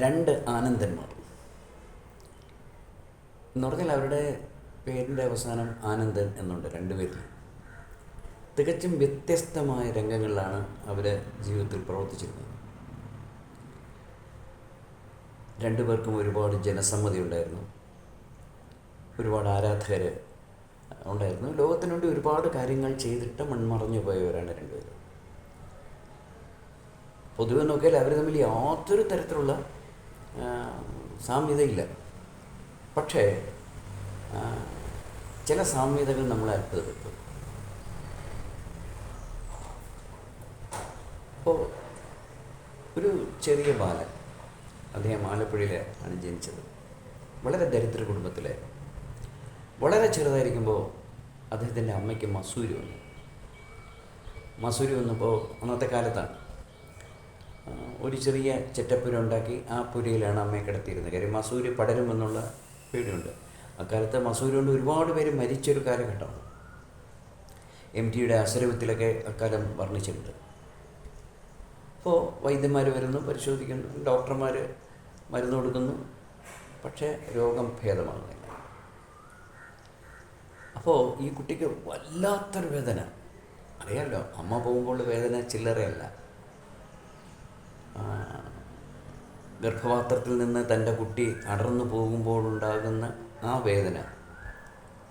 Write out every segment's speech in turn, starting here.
രണ്ട് ആനന്ദന്മാർ. എന്ന് പറഞ്ഞാൽ അവരുടെ പേരിന്റെ അവസാനം ആനന്ദൻ എന്നുണ്ട് രണ്ടുപേരിൽ തികച്ചും വ്യത്യസ്തമായ രംഗങ്ങളിലാണ് അവർ ജീവിതത്തിൽ പ്രവർത്തിച്ചിരുന്നത്. രണ്ടുപേർക്കും ഒരുപാട് ജനസമ്മതി ഉണ്ടായിരുന്നു. ഒരുപാട് ആരാധകർ ഉണ്ടായിരുന്നു. ലോകത്തിന് വേണ്ടി ഒരുപാട് കാര്യങ്ങൾ ചെയ്തിട്ട് മൺമറഞ്ഞു പോയവരാണ് രണ്ടുപേരും പൊതുവെ നോക്കിയാൽ അവർ തമ്മിൽ യാതൊരു തരത്തിലുള്ള സാമ്യതയില്ല. പക്ഷേ ചില സാമ്യതകൾ നമ്മളെ അത്ഭുതപ്പെടുത്തും. അപ്പോൾ ഒരു ചെറിയ ബാലൻ അദ്ദേഹം ആലപ്പുഴയിലാണ് ജനിച്ചത്. വളരെ ദരിദ്ര കുടുംബത്തിലെ. വളരെ ചെറുതായിരിക്കുമ്പോൾ അദ്ദേഹത്തിന്റെ അമ്മയ്ക്ക് മസൂരി വന്നു. മസൂരി വന്നപ്പോൾ അന്നത്തെ കാലത്താണ് ഒരു ചെറിയ ചെറ്റപ്പുര ഉണ്ടാക്കി ആ പുരയിലാണ് അമ്മയെ കിടത്തിയിരുന്നത്. കാര്യം മസൂരി പടരുമെന്നുള്ള പേടിയുണ്ട്. അക്കാലത്ത് മസൂരി കൊണ്ട് ഒരുപാട് പേര് മരിച്ചൊരു കാലഘട്ടമാണ്. എം ടിയുടെ അസുരവത്തിലൊക്കെ അക്കാലം വർണിച്ചിട്ടുണ്ട്. അപ്പോൾ വൈദ്യന്മാർ വരുന്നു പരിശോധിക്കുന്നു ഡോക്ടർമാർ മരുന്ന് കൊടുക്കുന്നു പക്ഷേ രോഗം ഭേദമാകുന്നില്ല. അപ്പോൾ ഈ കുട്ടിക്ക് വല്ലാത്തൊരു വേദന. അറിയാമല്ലോ അമ്മ പോകുമ്പോൾ വേദന ചില്ലറയല്ല. ഗർഭപാത്രത്തിൽ നിന്ന് തന്റെ കുട്ടി അടർന്നു പോകുമ്പോഴുണ്ടാകുന്ന ആ വേദന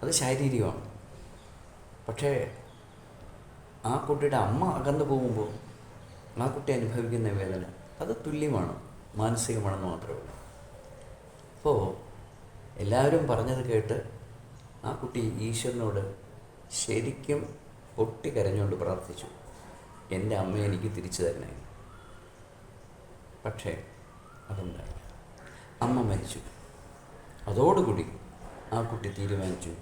അത് ശാരീരികമാണ്. പക്ഷേ ആ കുട്ടിയുടെ അമ്മ അകന്നു പോകുമ്പോൾ ആ കുട്ടി അനുഭവിക്കുന്ന വേദന അത് തുല്യമാണ് മാനസികമാണെന്ന് മാത്രമേ ഉള്ളൂ. അപ്പോൾ എല്ലാവരും പറഞ്ഞത് കേട്ട് ആ കുട്ടി ഈശ്വരനോട് ശരിക്കും പൊട്ടിക്കരഞ്ഞുകൊണ്ട് പ്രാർത്ഥിച്ചു എന്റെ അമ്മയെ എനിക്ക് തിരിച്ചു തരണേ. പക്ഷേ അതുണ്ടായില്ല. അമ്മ മരിച്ചു. അതോടുകൂടി ആ കുട്ടി തീരുമാനിച്ചു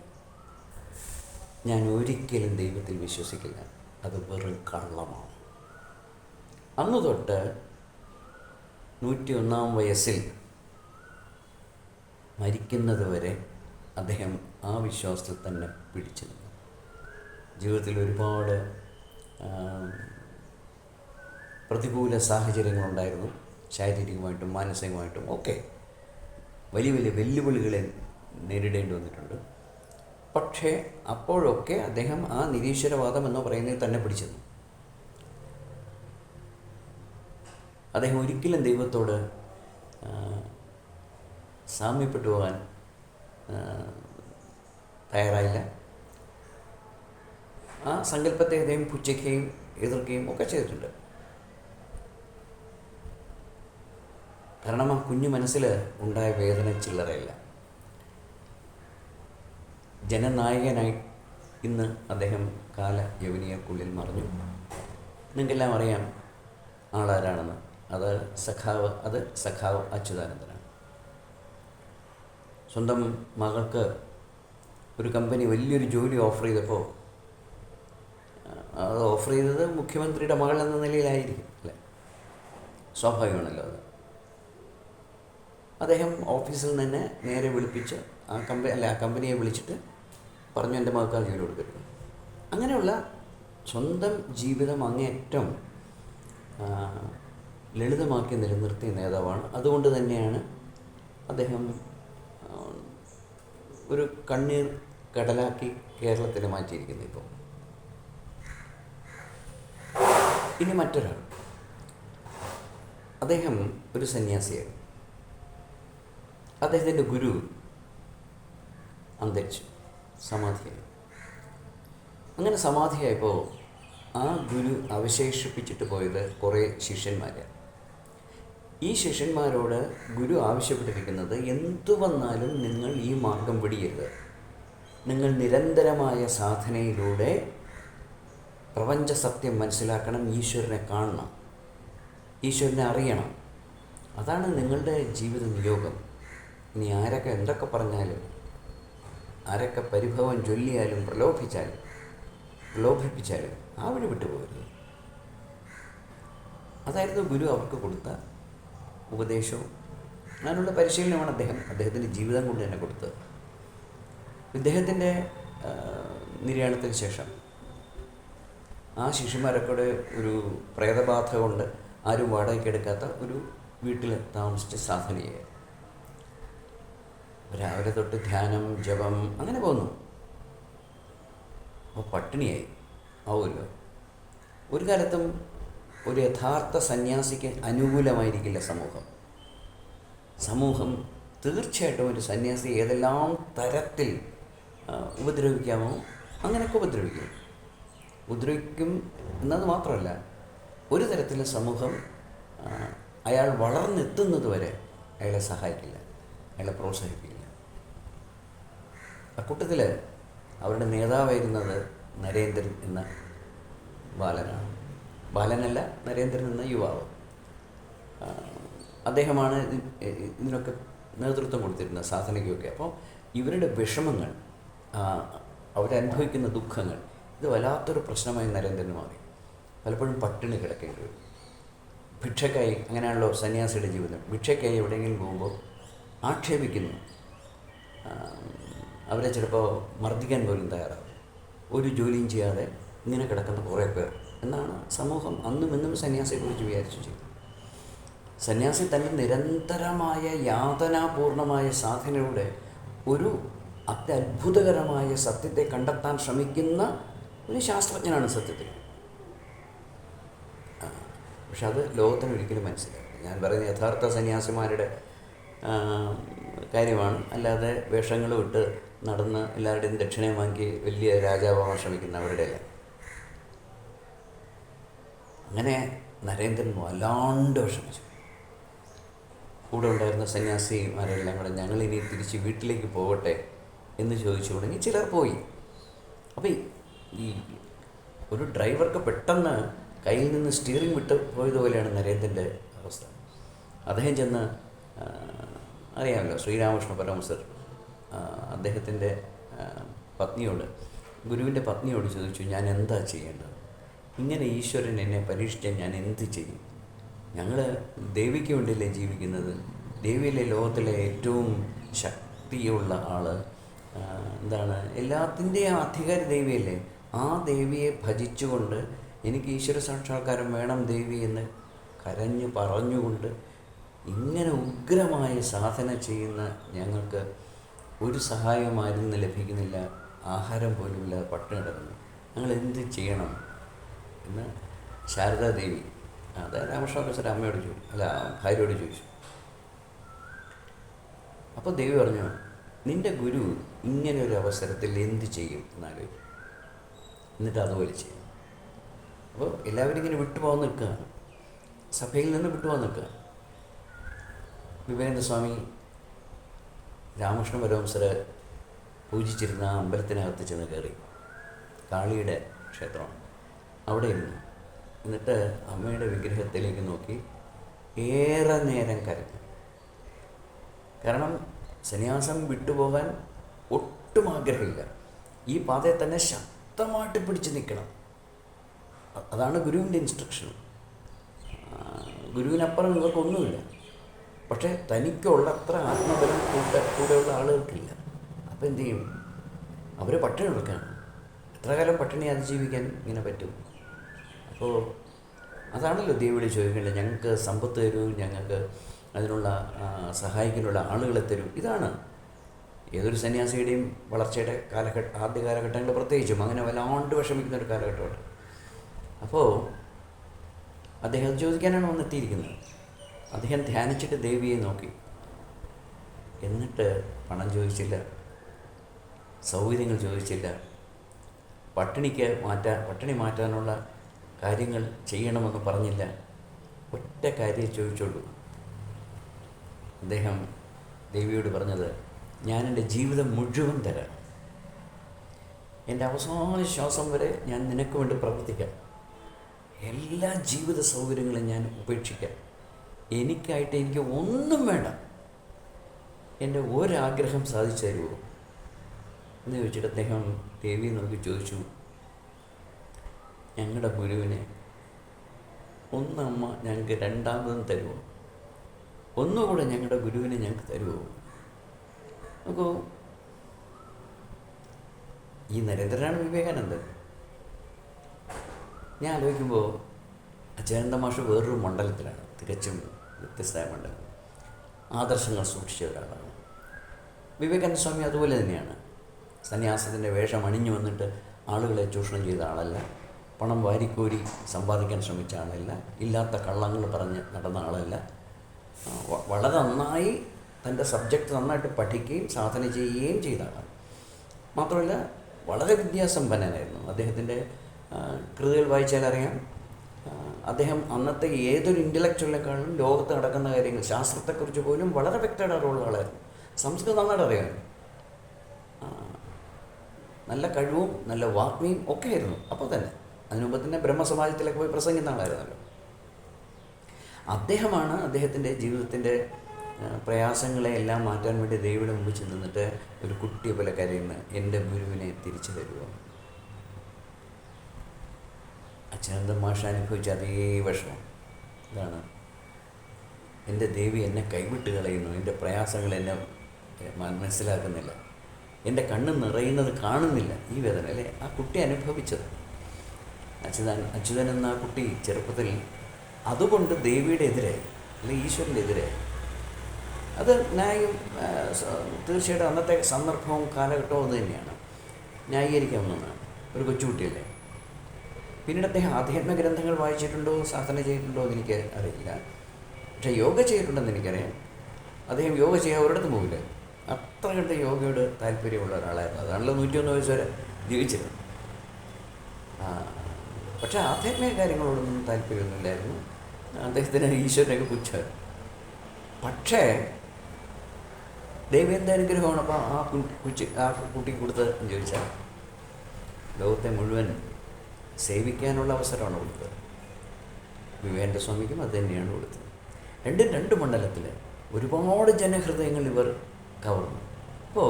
ഞാൻ ഒരിക്കലും ദൈവത്തിൽ വിശ്വസിക്കില്ല. അത് വെറും കള്ളമാണ്. അന്ന് തൊട്ട് നൂറ്റി ഒന്നാം വയസ്സിൽ മരിക്കുന്നത് വരെ അദ്ദേഹം ആ വിശ്വാസത്തിൽ തന്നെ പിടിച്ചു നിന്നു. ജീവിതത്തിൽ ഒരുപാട് പ്രതികൂല സാഹചര്യങ്ങളുണ്ടായിരുന്നു. ശാരീരികമായിട്ടും മാനസികമായിട്ടും ഒക്കെ വലിയ വലിയ വെല്ലുവിളികളെ നേരിടേണ്ടി വന്നിട്ടുണ്ട്. പക്ഷേ അപ്പോഴൊക്കെ അദ്ദേഹം ആ നിരീശ്വരവാദം എന്ന് പറയുന്നതിൽ തന്നെ പിടിച്ചിരുന്നു അദ്ദേഹം ഒരിക്കലും ദൈവത്തോട് സാമ്യപ്പെട്ടു പോകാൻ തയ്യാറായില്ല. ആ സങ്കല്പത്തെ അദ്ദേഹം പുച്ഛിക്കുകയും എതിർക്കുകയും ഒക്കെ ചെയ്തിട്ടുണ്ട്. കാരണം ആ കുഞ്ഞു മനസ്സിൽ ഉണ്ടായ വേദന ചില്ലറയില്ല. ജനനായകനായി ഇന്ന് അദ്ദേഹം കാല യവനിയക്കുള്ളിൽ മറിഞ്ഞു. നിങ്ങൾക്കെല്ലാം അറിയാം ആളാരാണെന്ന്. അത് സഖാവ് അത് സഖാവ് അച്യുതാനന്ദനാണ്. സ്വന്തം മകൾക്ക് ഒരു കമ്പനി വലിയൊരു ജോലി ഓഫർ ചെയ്തപ്പോൾ അത് ഓഫർ ചെയ്തത് മുഖ്യമന്ത്രിയുടെ മകൾ എന്ന നിലയിലായിരിക്കും അല്ലേ? സ്വാഭാവികമാണല്ലോ അത്. അദ്ദേഹം ഓഫീസിൽ നിന്ന് തന്നെ നേരെ വിളിപ്പിച്ച് ആ കമ്പനി അല്ല ആ കമ്പനിയെ വിളിച്ചിട്ട് പറഞ്ഞു എന്റെ മകൾക്ക് ആ ചെയ്ത് കൊടുക്കരുത്. അങ്ങനെയുള്ള സ്വന്തം ജീവിതം അങ്ങേയറ്റം ലളിതമാക്കി നിലനിർത്തിയ നേതാവാണ്. അതുകൊണ്ട് തന്നെയാണ് അദ്ദേഹം ഒരു കണ്ണീർ കടലാക്കി കേരളത്തിൽ മാറ്റിയിരിക്കുന്നത് ഇപ്പോൾ ഇനി മറ്റൊരാൾ. അദ്ദേഹം ഒരു സന്യാസിയായിരുന്നു അദ്ദേഹത്തിന്റെ ഗുരു അന്തരിച്ചു സമാധിയായി അങ്ങനെ സമാധിയായപ്പോൾ ആ ഗുരു അവശേഷിപ്പിച്ചിട്ട് പോയത് കുറേ ശിഷ്യന്മാരാണ് ഈ ശിഷ്യന്മാരോട് ഗുരു ആവശ്യപ്പെട്ടിരിക്കുന്നത് എന്തു വന്നാലും നിങ്ങൾ ഈ മാർഗം പിടിയരുത് നിങ്ങൾ നിരന്തരമായ സാധനയിലൂടെ പ്രപഞ്ച സത്യം മനസ്സിലാക്കണം ഈശ്വരനെ കാണണം ഈശ്വരനെ അറിയണം. അതാണ് നിങ്ങളുടെ ജീവിത നിയോഗം. ഇനി ആരൊക്കെ എന്തൊക്കെ പറഞ്ഞാലും ആരൊക്കെ പരിഭവം ചൊല്ലിയാലും പ്രലോഭിച്ചാലും പ്രലോഭിപ്പിച്ചാലും ആ വഴി വിട്ടുപോകരുത് അതായിരുന്നു ഗുരു അവർക്ക് കൊടുത്ത ഉപദേശവും. അതിനുള്ള പരിശീലനമാണ് അദ്ദേഹം. അദ്ദേഹത്തിന്റെ ജീവിതം കൊണ്ട് തന്നെ കൊടുത്തത് ഇദ്ദേഹത്തിന്റെ നിര്യാണത്തിന് ശേഷം ആ ശിശുമാരൊക്കെ ഒരു പ്രേതബാധ കൊണ്ട് ആരും വാടകയ്ക്ക് എടുക്കാത്ത ഒരു വീട്ടിൽ താമസിച്ച് സാധന ചെയ്യുക രാവിലെ തൊട്ട് ധ്യാനം ജപം അങ്ങനെ പോകുന്നു. അപ്പോൾ പട്ടിണിയായി. ആവുമല്ലോ. ഒരു കാലത്തും ഒരു യഥാർത്ഥ സന്യാസിക്ക് അനുകൂലമായിരിക്കില്ല സമൂഹം. സമൂഹം തീർച്ചയായിട്ടും ഒരു സന്യാസി ഏതെല്ലാം തരത്തിൽ ഉപദ്രവിക്കാമോ അങ്ങനെയൊക്കെ ഉപദ്രവിക്കും. ഉപദ്രവിക്കും എന്നത് മാത്രമല്ല ഒരു തരത്തിലും സമൂഹം അയാൾ വളർന്നെത്തുന്നത് വരെ അയാളെ സഹായിക്കില്ല. അയാളെ പ്രോത്സാഹിപ്പിക്കില്ല. അക്കൂട്ടത്തിൽ അവരുടെ നേതാവായിരുന്നത് നരേന്ദ്രൻ എന്ന ബാലനാണ്. ബാലനല്ല നരേന്ദ്രൻ എന്ന യുവാവ്. അദ്ദേഹമാണ് ഇത് ഇതിനൊക്കെ നേതൃത്വം കൊടുത്തിരുന്നത് സാധനയ്ക്കൊക്കെ. അപ്പോൾ ഇവരുടെ വിഷമങ്ങൾ അവരനുഭവിക്കുന്ന ദുഃഖങ്ങൾ ഇത് വല്ലാത്തൊരു പ്രശ്നമായി നരേന്ദ്രന് മാറി. പലപ്പോഴും പട്ടിണി കിടക്കേണ്ടി വരും. ഭിക്ഷക്കായി അങ്ങനെയാണല്ലോ സന്യാസിയുടെ ജീവിതം. ഭിക്ഷക്കായി എവിടെയെങ്കിലും പോകുമ്പോൾ ആക്ഷേപിക്കുന്നു. അവരെ ചിലപ്പോൾ മർദ്ദിക്കാൻ പോലും തയ്യാറാവും. ഒരു ജോലിയും ചെയ്യാതെ ഇങ്ങനെ കിടക്കുന്ന കുറേ പേർ. എന്നാണ് സമൂഹം അന്നും ഇന്നും സന്യാസിയെക്കുറിച്ച് വിചാരിച്ചു ചെയ്തത് സന്യാസി തന്നെ നിരന്തരമായ യാതനാപൂർണമായ സാധനയുടെ ഒരു അത്യത്ഭുതകരമായ സത്യത്തെ കണ്ടെത്താൻ ശ്രമിക്കുന്ന ഒരു ശാസ്ത്രജ്ഞനാണ് സത്യത്തിൽ. പക്ഷെ അത് ലോകത്തിന് ഒരിക്കലും മനസ്സിലാവില്ല. ഞാൻ പറയുന്ന യഥാർത്ഥ സന്യാസിമാരുടെ കാര്യമാണ്. അല്ലാതെ വേഷങ്ങൾ വിട്ട് നടന്ന് എല്ലാവരുടെയും ദക്ഷിണയും വാങ്ങി വലിയ രാജാവാൻ ശ്രമിക്കുന്ന അവരുടെ അങ്ങനെ നരേന്ദ്രൻ വല്ലാണ്ട് വിഷമിച്ചു. കൂടെ ഉണ്ടായിരുന്ന സന്യാസിമാരെല്ലാം കൂടെ ഞങ്ങൾ ഇനി തിരിച്ച് വീട്ടിലേക്ക് പോകട്ടെ എന്ന് ചോദിച്ചു തുടങ്ങി ചിലർ പോയി. അപ്പോൾ ഈ- ഒരു ഡ്രൈവർക്ക് പെട്ടെന്ന് കയ്യിൽ നിന്ന് സ്റ്റിയറിംഗ് വിട്ട് പോയതുപോലെയാണ് നരേന്ദ്രന്റെ അവസ്ഥ. അദ്ദേഹം ചെന്ന് അറിയാമല്ലോ. ശ്രീരാമകൃഷ്ണ പരമസർ അദ്ദേഹത്തിന്റെ പത്നിയോട് ഗുരുവിന്റെ പത്നിയോട് ചോദിച്ചു ഞാൻ എന്താ ചെയ്യേണ്ടത്? ഇങ്ങനെ ഈശ്വരൻ എന്നെ പരീക്ഷിച്ചാൽ ഞാൻ എന്ത് ചെയ്യും? ഞങ്ങൾ ദേവിക്ക് വേണ്ടിയല്ലേ ജീവിക്കുന്നത്? ദേവിയിലെ ലോകത്തിലെ ഏറ്റവും ശക്തിയുള്ള ആൾ എന്താണ്? എല്ലാത്തിന്റെയും അധികാരി ദേവിയല്ലേ? ആ ദേവിയെ ഭജിച്ചുകൊണ്ട് എനിക്ക് ഈശ്വര സാക്ഷാത്കാരം വേണം ദേവി എന്ന് കരഞ്ഞു പറഞ്ഞുകൊണ്ട് ഇങ്ങനെ ഉഗ്രമായ സാധന ചെയ്യുന്ന ഞങ്ങൾക്ക് ഒരു സഹായം ആരിൽ നിന്ന് ലഭിക്കുന്നില്ല. ആഹാരം പോലുമില്ലാതെ പട്ടിണി കിടക്കുന്നു. ഞങ്ങൾ എന്ത് ചെയ്യണം എന്ന് ശാരദാദേവി അത് രാമകൃഷ്ണ അമ്മയോട് ചോദിച്ചു അല്ല ഭാര്യയോട് ചോദിച്ചു. അപ്പോൾ ദേവി പറഞ്ഞു നിന്റെ ഗുരു ഇങ്ങനെ ഒരു അവസരത്തിൽ എന്ത് ചെയ്യും? എന്നാലോചിച്ചു എന്നിട്ട് അതുപോലെ ചെയ്യും അപ്പോൾ എല്ലാവരും ഇങ്ങനെ വിട്ടുപോകാൻ നിൽക്കുകയാണ്. സഭയിൽ നിന്ന് വിട്ടുപോകാൻ നിൽക്കുകയാണ്. വിവേകാനന്ദ സ്വാമി രാമകൃഷ്ണ പരമസര് പൂജിച്ചിരുന്ന ആ അമ്പലത്തിനകത്ത് ചെന്ന് കയറി. കാളിയുടെ ക്ഷേത്രമാണ്. അവിടെ ഇരുന്നു എന്നിട്ട് അമ്മയുടെ വിഗ്രഹത്തിലേക്ക് നോക്കി ഏറെ നേരം കരഞ്ഞു. കാരണം സന്യാസം വിട്ടുപോകാൻ ഒട്ടും ആഗ്രഹമില്ല. ഈ പാതയെ തന്നെ ശക്തമായിട്ട് പിടിച്ച് നിൽക്കണം. അതാണ് ഗുരുവിന്റെ ഇൻസ്ട്രക്ഷൻ ഗുരുവിനപ്പുറം ഇവർക്കൊന്നുമില്ല. പക്ഷേ തനിക്കുള്ളത്ര ആത്മബലം കൂട്ട കൂടെയുള്ള ആളുകൾക്കില്ല. അപ്പോൾ എന്തു ചെയ്യും? അവർ പട്ടിണി എടുക്കുകയാണ് എത്ര കാലം പട്ടിണി അതിജീവിക്കാൻ ഇങ്ങനെ പറ്റും? അപ്പോൾ അതാണല്ലോ ദേവിയോട് ചോദിക്കേണ്ടത്. ഞങ്ങൾക്ക് സമ്പത്ത് തരൂ ഞങ്ങൾക്ക് അതിനുള്ള സഹായിക്കാനുള്ള ആളുകളെ തരൂ. ഇതാണ്. ഏതൊരു സന്യാസിയുടെയും വളർച്ചയുടെ കാലഘട്ട ആദ്യ കാലഘട്ടങ്ങളിൽ പ്രത്യേകിച്ചും. അങ്ങനെ വല്ലാണ്ട് വിഷമിക്കുന്ന ഒരു കാലഘട്ടമാണ് അപ്പോൾ അദ്ദേഹം ചോദിക്കാനാണ് വന്നെത്തിയിരിക്കുന്നത്. അദ്ദേഹം ധ്യാനിച്ചിട്ട് ദേവിയെ നോക്കി. എന്നിട്ട് പണം ചോദിച്ചില്ല. സൗകര്യങ്ങൾ ചോദിച്ചില്ല. പട്ടിണിക്ക് മാറ്റാൻ പട്ടിണി മാറ്റാനുള്ള കാര്യങ്ങൾ ചെയ്യണമെന്ന് പറഞ്ഞില്ല. ഒറ്റ കാര്യം ചോദിച്ചുള്ളൂ. അദ്ദേഹം ദേവിയോട് പറഞ്ഞത് ഞാൻ എന്റെ ജീവിതം മുഴുവൻ തരാം. എന്റെ അവസാന ശ്വാസം വരെ ഞാൻ നിനക്ക് വേണ്ടി പ്രവർത്തിക്കാം എല്ലാ ജീവിത സൗകര്യങ്ങളും ഞാൻ ഉപേക്ഷിക്കാം. എനിക്കായിട്ട് എനിക്ക് ഒന്നും വേണ്ട. എന്റെ ഒരാഗ്രഹം സാധിച്ചു തരുമോ എന്ന് ചോദിച്ചിട്ട് അദ്ദേഹം ദേവിയെ നോക്കി ചോദിച്ചു. ഞങ്ങളുടെ ഗുരുവിനെ ഒന്നമ്മ ഞങ്ങൾക്ക് രണ്ടാമതും തരുമോ ഒന്നുകൂടെ ഞങ്ങളുടെ ഗുരുവിനെ ഞങ്ങൾക്ക് തരുമോ അപ്പോൾ ഈ നരേന്ദ്രനാണ് വിവേകാനന്ദൻ. ഞാൻ ആലോചിക്കുമ്പോൾ അച്യുതാനന്ദ മാഷ് വേറൊരു മണ്ഡലത്തിലാണ് തികച്ചും വ്യത്യസ്തമായ മണ്ഡലം ആദർശങ്ങൾ സൂക്ഷിച്ച ഒരാളാണ് വിവേകാനന്ദ സ്വാമി അതുപോലെ തന്നെയാണ്. സന്യാസത്തിന്റെ വേഷം അണിഞ്ഞു വന്നിട്ട് ആളുകളെ ചൂഷണം ചെയ്ത ആളല്ല പണം വാരിക്കോരി സമ്പാദിക്കാൻ ശ്രമിച്ച ആളല്ല ഇല്ലാത്ത കള്ളങ്ങൾ പറഞ്ഞ് നടന്ന ആളല്ല. വളരെ നന്നായി തന്റെ സബ്ജക്റ്റ് നന്നായിട്ട് പഠിക്കുകയും സാധന ചെയ്യുകയും ചെയ്ത ആളാണ്. മാത്രമല്ല വളരെ വിദ്യാസമ്പന്നനായിരുന്നു. അദ്ദേഹത്തിന്റെ കൃതികൾ വായിച്ചാൽ അറിയാം അദ്ദേഹം അന്നത്തെ ഏതൊരു ഇന്റലക്ച്വലിനെക്കാളും ലോകത്ത് നടക്കുന്ന കാര്യങ്ങൾ ശാസ്ത്രത്തെക്കുറിച്ച് പോലും വളരെ വ്യക്തമായിട്ട് അറിവുള്ള ആളായിരുന്നു സംസ്കൃതം നന്നായിട്ട് അറിയാമായിരുന്നു നല്ല കഴിവും നല്ല വാഗ്മിയും ഒക്കെ ആയിരുന്നു അപ്പോൾ തന്നെ. അതിനു മുമ്പ് തന്നെ ബ്രഹ്മസമാജത്തിലൊക്കെ പോയി പ്രസംഗിക്കുന്ന ആളായിരുന്നല്ലോ. അദ്ദേഹമാണ് അദ്ദേഹത്തിന്റെ ജീവിതത്തിന്റെ പ്രയാസങ്ങളെ എല്ലാം മാറ്റാൻ വേണ്ടി ദൈവയുടെ മുമ്പിൽ ചെന്നിട്ട് ഒരു കുട്ടിയെ പോലെ കരയുന്ന എന്റെ ഗുരുവിനെ തിരിച്ചു തരുമോ അച്ഛനന്ദ മാഷ അനുഭവിച്ച അതേ വിഷമം. ഇതാണ്. എന്റെ ദേവി എന്നെ കൈവിട്ട് കളയുന്നു. എന്റെ പ്രയാസങ്ങൾ എന്നെ മനസ്സിലാക്കുന്നില്ല. എന്റെ കണ്ണ് നിറയുന്നത് കാണുന്നില്ല. ഈ വേദന അല്ലേ? ആ കുട്ടി അനുഭവിച്ചത്. അച്യുതൻ അച്യുതൻ എന്ന ആ കുട്ടി ചെറുപ്പത്തിൽ അതുകൊണ്ട് ദേവിയുടെ എതിരായി. അല്ലെങ്കിൽ ഈശ്വരന്റെ എതിരായി. അത് ന്യായം തീർച്ചയായിട്ടും അന്നത്തെ സന്ദർഭവും കാലഘട്ടവും അത് തന്നെയാണ്. ന്യായീകരിക്കാവുന്നതാണ് ഒരു കൊച്ചുകുട്ടിയല്ലേ? പിന്നീട് അദ്ദേഹം ആധ്യാത്മ ഗ്രന്ഥങ്ങൾ വായിച്ചിട്ടുണ്ടോ സാധന ചെയ്തിട്ടുണ്ടോ എന്ന് എനിക്ക് അറിയില്ല. പക്ഷേ യോഗ ചെയ്തിട്ടുണ്ടെന്ന് എനിക്കറിയാം. അദ്ദേഹം യോഗ ചെയ്യാൻ ഒരിടത്തും പോകില്ല അത്ര കണ്ട് യോഗയോട് താല്പര്യമുള്ള ഒരാളായിരുന്നു. അതാണല്ലോ നൂറ്റിയൊന്ന് വയസ്സ് വരെ ജീവിച്ചത് പക്ഷേ ആധ്യാത്മിക കാര്യങ്ങളോടൊന്നും താല്പര്യമൊന്നുമില്ലായിരുന്നു. അദ്ദേഹത്തിന് ഈശ്വരനൊക്കെ പുച്ഛമായിരുന്നു പക്ഷേ ദൈവേന്ദ്ര അനുഗ്രഹമാണ്? അപ്പോൾ ആ കുട്ടി ആ കുട്ടിക്ക് കൊടുത്തതെന്ന് ചോദിച്ചാൽ ലോകത്തെ മുഴുവൻ സേവിക്കാനുള്ള അവസരമാണ് കൊടുത്തത്. വിവേകാനന്ദ സ്വാമിക്കും അത് തന്നെയാണ് കൊടുത്തത്. രണ്ടും രണ്ട് മണ്ഡലത്തിൽ ഒരുപാട് ജനഹൃദയങ്ങൾ ഇവർ കവർന്നു അപ്പോൾ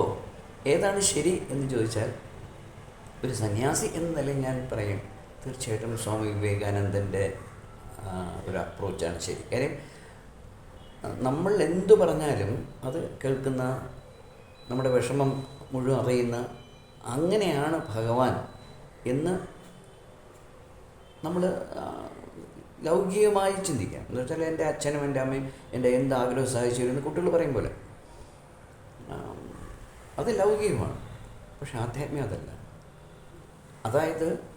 ഏതാണ് ശരി എന്ന് ചോദിച്ചാൽ ഒരു സന്യാസി എന്ന നിലയിൽ ഞാൻ പറയും തീർച്ചയായിട്ടും സ്വാമി വിവേകാനന്ദന്റെ ഒരു അപ്രോച്ചാണ് ശരി. കാര്യം നമ്മൾ എന്തു പറഞ്ഞാലും അത് കേൾക്കുന്ന നമ്മുടെ വിഷമം മുഴുവൻ അറിയുന്ന അങ്ങനെയാണ് ഭഗവാൻ എന്ന് നമ്മൾ ലൗകികമായി ചിന്തിക്കാം. എന്ന് വെച്ചാൽ എന്റെ അച്ഛനും എന്റെ അമ്മയും എന്റെ എന്ത് ആഗ്രഹം സഹായിച്ചു എന്ന് കുട്ടികൾ പറയും പോലെ. അത് ലൗകികമാണ്. പക്ഷെ ആധ്യാത്മികം അതല്ല. അതായത്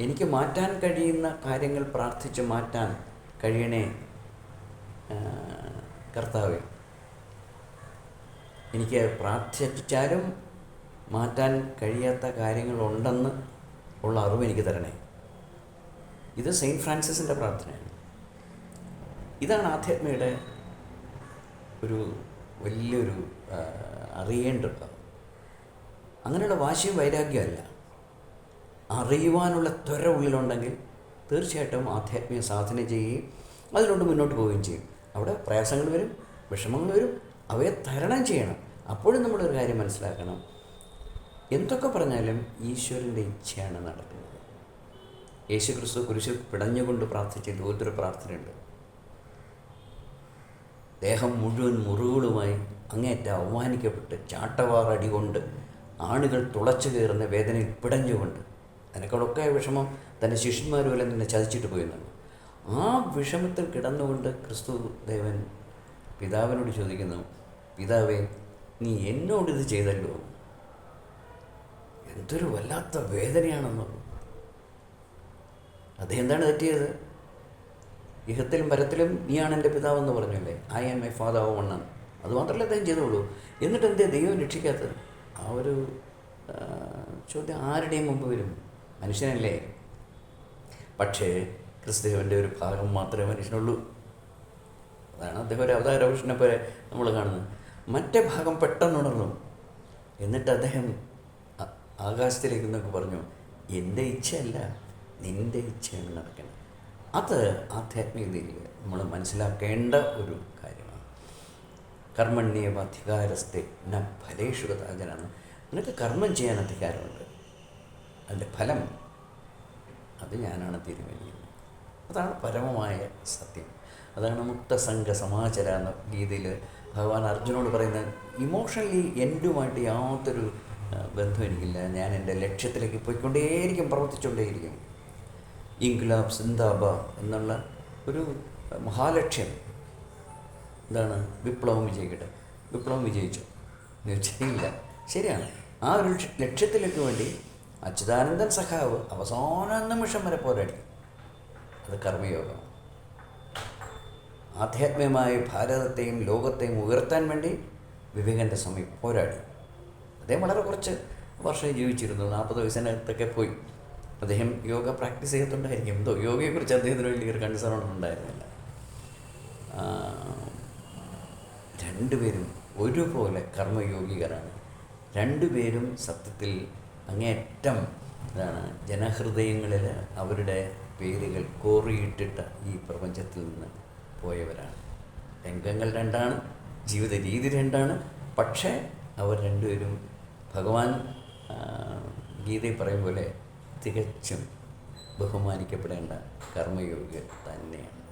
എനിക്ക് മാറ്റാൻ കഴിയുന്ന കാര്യങ്ങൾ പ്രാർത്ഥിച്ച് മാറ്റാൻ കഴിയണേ കർത്താവെ. എനിക്ക് പ്രാർത്ഥിച്ചാലും മാറ്റാൻ കഴിയാത്ത കാര്യങ്ങളുണ്ടെന്ന് ഉള്ള അറിവ് എനിക്ക് തരണേ. ഇത് സെയിന്റ് ഫ്രാൻസിസിന്റെ പ്രാർത്ഥനയാണ്. ഇതാണ് ആധ്യാത്മയുടെ ഒരു വലിയൊരു അറിയേണ്ടത്. അങ്ങനെയുള്ള വാശിയും വൈരാഗ്യമല്ല അറിയുവാനുള്ള ത്വര ഉള്ളിലുണ്ടെങ്കിൽ തീർച്ചയായിട്ടും ആധ്യാത്മിക സാധന ചെയ്യുകയും അതിലോട്ട് മുന്നോട്ട് പോവുകയും ചെയ്യും. അവിടെ പ്രയാസങ്ങൾ വരും വിഷമങ്ങൾ വരും അവയെ തരണം ചെയ്യണം. അപ്പോഴും നമ്മളൊരു കാര്യം മനസ്സിലാക്കണം. എന്തൊക്കെ പറഞ്ഞാലും ഈശ്വരന്റെ ഇച്ഛയാണ് നടക്കുന്നത്. യേശു ക്രിസ്തു കുരിശിൽ പിടഞ്ഞുകൊണ്ട് പ്രാർത്ഥിച്ച ദൂതര പ്രാർത്ഥനയുണ്ട്. ദേഹം മുഴുവൻ മുറിവുകളുമായി അങ്ങേറ്റ അവമാനിക്കപ്പെട്ട് ചാട്ടവാറടി കൊണ്ട് ആണുകൾ തുളച്ചു കയറുന്ന വേദനയിൽ പിടഞ്ഞുകൊണ്ട് അതിനേക്കാളൊക്കെ വിഷമം തന്റെ ശിഷ്യന്മാർ തന്നെ ചതിച്ചിട്ട് പോയെന്നാണ് ആ വിഷമത്തിൽ കിടന്നുകൊണ്ട് ക്രിസ്തു ദേവൻ പിതാവിനോട് ചോദിക്കുന്നു പിതാവേ നീ എന്നോട് ഇത് ചെയ്തല്ലോ? എന്തൊരു വല്ലാത്ത വേദനയാണെന്നുള്ളൂ. അദ്ദേഹം എന്താണ് തെറ്റിയത്? ഇഹത്തിലും പരത്തിലും നീയാണ് എന്റെ പിതാവെന്ന് പറഞ്ഞല്ലേ? ഐ ആം മൈ ഫാദർ ഓ വണ്ണൻ അത് മാത്രമല്ല അദ്ദേഹം ചെയ്തോളൂ. എന്നിട്ട് എന്തേ ദൈവം രക്ഷിക്കാത്തത്? ആ ഒരു ചോദ്യം ആരുടെയും മുമ്പ് വരും? മനുഷ്യനല്ലേ? പക്ഷേ ക്രിസ്തുവിന്റെ ഒരു ഭാഗം മാത്രമേ മനുഷ്യനുള്ളൂ. അതാണ് അദ്ദേഹം ഒരു അവതാര പുരുഷനെ പോലെ നമ്മൾ കാണുന്നത്. മറ്റേ ഭാഗം പെട്ടെന്ന് ഉണർന്നു എന്നിട്ട് അദ്ദേഹം ആകാശത്തിലേക്ക് എന്നൊക്കെ പറഞ്ഞു എന്റെ ഇച്ഛയല്ല നിന്റെ ഇച്ഛയാണ് നടക്കുന്നത് അത് ആധ്യാത്മികതയിൽ നമ്മൾ മനസ്സിലാക്കേണ്ട ഒരു കാര്യമാണ്. കർമ്മണ്യേവ അധികാരസ്ഥെ ന ഫലേഷു കഥാചനാണ് നിനക്ക് കർമ്മം ചെയ്യാൻ അധികാരമുണ്ട്. അതിന്റെ ഫലം അത് ഞാനാണ് തീരുമാനിക്കുന്നത്. അതാണ് പരമമായ സത്യം. അതാണ് മുക്തസംഘ സമാചര എന്ന ഗീതയിൽ ഭഗവാൻ അർജുനോട് പറയുന്നത് ഇമോഷണലി എൻഡുമായിട്ട് യാതൊരു എനിക്കില്ല ഞാൻ എന്റെ ലക്ഷ്യത്തിലേക്ക് പോയിക്കൊണ്ടേയിരിക്കും പ്രവർത്തിച്ചുകൊണ്ടേയിരിക്കും. ഇൻക്ലാബ് സിന്ദാബ എന്നുള്ള ഒരു മഹാലക്ഷ്യം. എന്താണ് വിപ്ലവം വിജയിക്കട്ടെ. വിപ്ലവം വിജയിച്ചു. വെച്ചാൽ ശരിയാണ്. ആ ഒരു ലക്ഷ്യത്തിലേക്ക് വേണ്ടി അച്യുതാനന്ദൻ സഖാവ് അവസാന നിമിഷം വരെ പോരാടി അത് കർമ്മയോഗം. ആധ്യാത്മികമായി ഭാരതത്തെയും ലോകത്തെയും ഉയർത്താൻ വേണ്ടി വിവേകന്റെ സമയം പോരാടി. അദ്ദേഹം വളരെ കുറച്ച് വർഷം ജീവിച്ചിരുന്നു. നാൽപ്പത് വയസ്സിനകത്തൊക്കെ പോയി. അദ്ദേഹം യോഗ പ്രാക്ടീസ് ചെയ്തിട്ടുണ്ടായിരിക്കും. എന്തോ യോഗയെക്കുറിച്ച് അദ്ദേഹത്തിന് വലിയൊരു കൺസേൺ ഒന്നും ഉണ്ടായിരുന്നില്ല. രണ്ടുപേരും ഒരുപോലെ കർമ്മയോഗികരാണ് രണ്ടുപേരും സത്യത്തിൽ അങ്ങേയറ്റം ഇതാണ് ജനഹൃദയങ്ങളിൽ അവരുടെ പേരുകൾ കോറിയിട്ടിട്ട ഈ പ്രപഞ്ചത്തിൽ നിന്ന് പോയവരാണ്. രംഗങ്ങൾ രണ്ടാണ് ജീവിത രീതി രണ്ടാണ്. പക്ഷേ അവർ രണ്ടുപേരും ഭഗവാൻ ഗീതയിൽ പറയും പോലെ തികച്ചും ബഹുമാനിക്കപ്പെടേണ്ട കർമ്മയോഗ്യ തന്നെയാണ്.